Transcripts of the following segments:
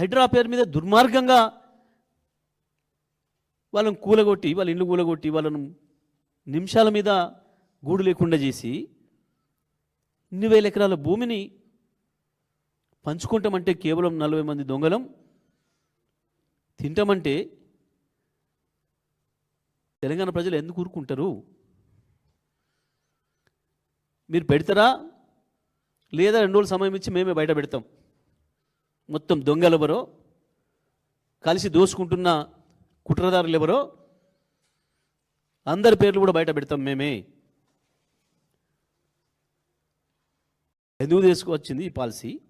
హైడ్రా పేరు మీద దుర్మార్గంగా వాళ్ళని కూలగొట్టి వాళ్ళ ఇల్లు కూలగొట్టి వాళ్ళను నిమిషాల మీద గూడు లేకుండా చేసి ఇన్ని వేల ఎకరాల భూమిని పంచుకుంటామంటే కేవలం నలభై మంది దొంగలం. తింటామంటే తెలంగాణ ప్రజలు ఎందుకు ఊరుకుంటారు? మీరు పెడతారా? లేదా రెండు రోజులు సమయం ఇచ్చి మేమే బయట పెడతాం. మొత్తం దొంగలు ఎవరో కలిసి దోసుకుంటున్న కుట్రదారులు ఎవరో అందరి పేర్లు కూడా బయట పెడతాం మేమే. ఎందుకు తీసుకువచ్చింది ఈ పాలసీ?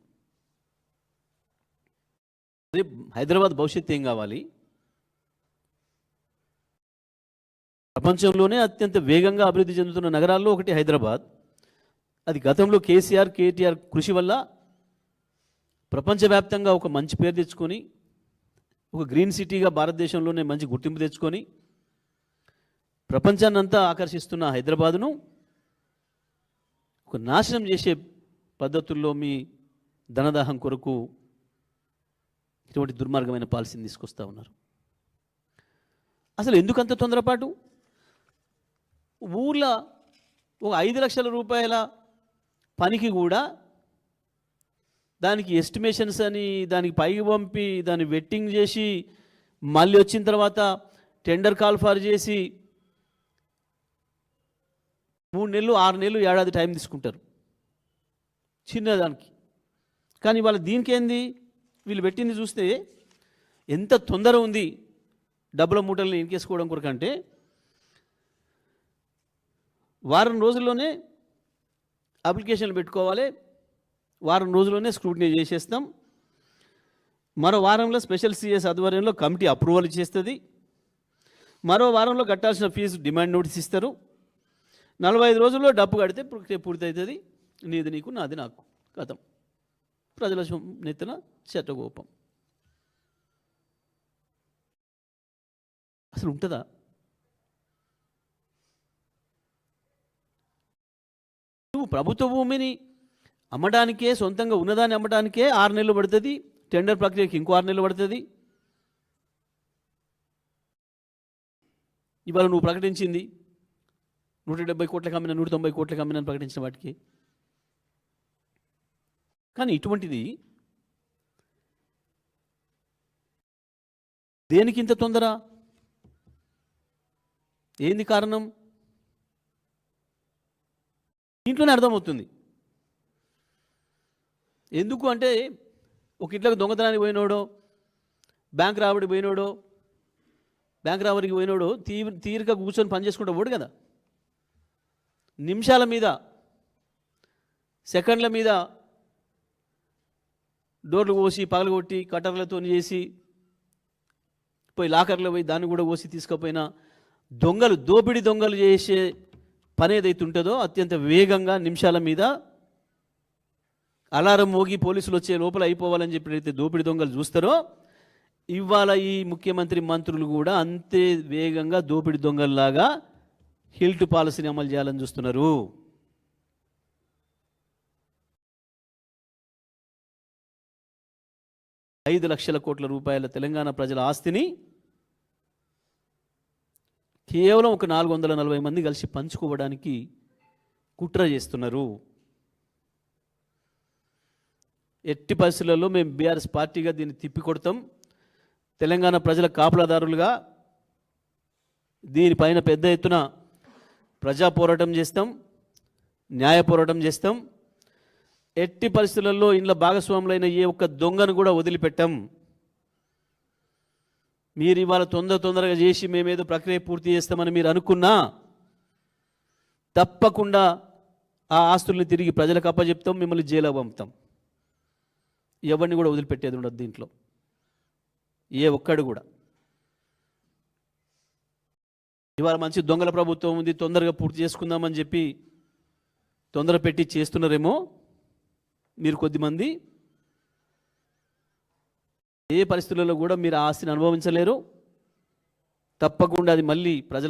హైదరాబాద్ భవిష్యత్తు ఏం కావాలి? ప్రపంచంలోనే అత్యంత వేగంగా అభివృద్ధి చెందుతున్న నగరాల్లో ఒకటి హైదరాబాద్. అది గతంలో కేసీఆర్ కేటీఆర్ కృషి వల్ల ప్రపంచవ్యాప్తంగా ఒక మంచి పేరు తెచ్చుకొని ఒక గ్రీన్ సిటీగా భారతదేశంలోనే మంచి గుర్తింపు తెచ్చుకొని ప్రపంచాన్నంతా ఆకర్షిస్తున్న హైదరాబాదును ఒక నాశనం చేసే పద్ధతుల్లో మీ ధనదాహం కొరకు ఇటువంటి దుర్మార్గమైన పాలసీని తీసుకొస్తా ఉన్నారు. అసలు ఎందుకంత తొందరపాటు? ఊర్లో ఒక ఐదు లక్షల రూపాయల పనికి కూడా దానికి ఎస్టిమేషన్స్ అని దానికి పైకి పంపి దాన్ని వెట్టింగ్ చేసి మళ్ళీ వచ్చిన తర్వాత టెండర్ కాల్ ఫార్ చేసి మూడు నెలలు ఆరు నెలలు ఏడాది టైం తీసుకుంటారు. చిన్నదానికి. కానీ వాళ్ళ దీనికేంది? వీళ్ళు పెట్టింది చూస్తే ఎంత తొందర ఉంది డబ్బుల మూటల్ని ఇంకేసుకోవడం కొరకంటే వారం రోజుల్లోనే అప్లికేషన్లు పెట్టుకోవాలి వారం రోజుల్లోనే స్క్రూటినీ చేసేస్తాం. మరో వారంలో స్పెషల్ సిఎస్ ఆధ్వర్యంలో కమిటీ అప్రూవల్ చేస్తుంది. మరో వారంలో కట్టాల్సిన ఫీజు డిమాండ్ నోటీస్ ఇస్తారు. నలభై ఐదు రోజుల్లో డబ్బు కడితే ప్రక్రియ పూర్తవుతుంది. నీది నీకు నాది నాకు. కథం. ప్రజల నెత్తిన చెట్టగోపం అసలు ఉంటుందా? నువ్వు ప్రభుత్వ భూమిని అమ్మడానికే సొంతంగా ఉన్నదాన్ని అమ్మడానికే ఆరు నెలలు పడుతుంది. టెండర్ ప్రక్రియకి ఇంకో ఆరు నెలలు పడుతుంది. ఇవాళ నువ్వు ప్రకటించింది నూట డెబ్బై కోట్లకు అమ్మిన నూట తొంభై కోట్లకు అమ్మిన ప్రకటించిన వాటికి. కానీ ఇటువంటిది దేనికి ఇంత తొందర? ఏంది కారణం? ఇంట్లోనే అర్థమవుతుంది. ఎందుకు అంటే ఒక ఇంట్లోకి దొంగతనానికి పోయినోడో బ్యాంక్ రాబడి పోయినోడో బ్యాంక్ రాబడికి పోయినోడు తీ తీరిక కూర్చొని పని చేసుకుంటూ పోడు కదా. నిమిషాల మీద సెకండ్ల మీద డోర్లు కోసి పగలగొట్టి కటర్లతో చేసి పోయి లాకర్లో పోయి దాన్ని కూడా కోసి తీసుకపోయినా దొంగలు దోపిడి దొంగలు చేసే పని ఏదైతే ఉంటుందో అత్యంత వేగంగా నిమిషాల మీద అలారం మోగి పోలీసులు వచ్చే లోపల అయిపోవాలని చెప్పి అయితే దోపిడి దొంగలు చూస్తారో ఇవాళ ఈ ముఖ్యమంత్రి మంత్రులు కూడా అంతే వేగంగా దోపిడి దొంగల్లాగా హిల్ట్ పాలసీని అమలు చేయాలని చూస్తున్నారు. ఐదు లక్షల కోట్ల రూపాయల తెలంగాణ ప్రజల ఆస్తిని కేవలం ఒక నాలుగు వందల నలభై మంది కలిసి పంచుకోవడానికి కుట్ర చేస్తున్నారు. ఎట్టి పరిస్థితులలో మేము బీఆర్ఎస్ పార్టీగా దీన్ని తిప్పికొడతాం. తెలంగాణ ప్రజల కాపలాదారులుగా దీనిపైన పెద్ద ఎత్తున ప్రజా పోరాటం చేస్తాం న్యాయ పోరాటం చేస్తాం. ఎట్టి పరిస్థితులలో ఇంట్లో భాగస్వాములైన ఏ ఒక్క దొంగను కూడా వదిలిపెట్టాం. మీరు ఇవాళ తొందర తొందరగా చేసి మేమేదో ప్రక్రియ పూర్తి చేస్తామని మీరు అనుకున్నా తప్పకుండా ఆ ఆస్తుల్ని తిరిగి ప్రజలకు అప్పచెప్తాం మిమ్మల్ని జైలు పంపుతాం. ఎవరిని కూడా వదిలిపెట్టేది ఉండదు దీంట్లో. ఏ ఒక్కడు కూడా. ఇవాళ మంచి దొంగల ప్రభుత్వం ఉంది తొందరగా పూర్తి చేసుకుందామని చెప్పి తొందర పెట్టి చేస్తున్నారేమో మీరు కొద్దిమంది. ఏ పరిస్థితులలో కూడా మీరు ఆస్తిని అనుభవించలేరు. తప్పకుండా అది మళ్ళీ ప్రజల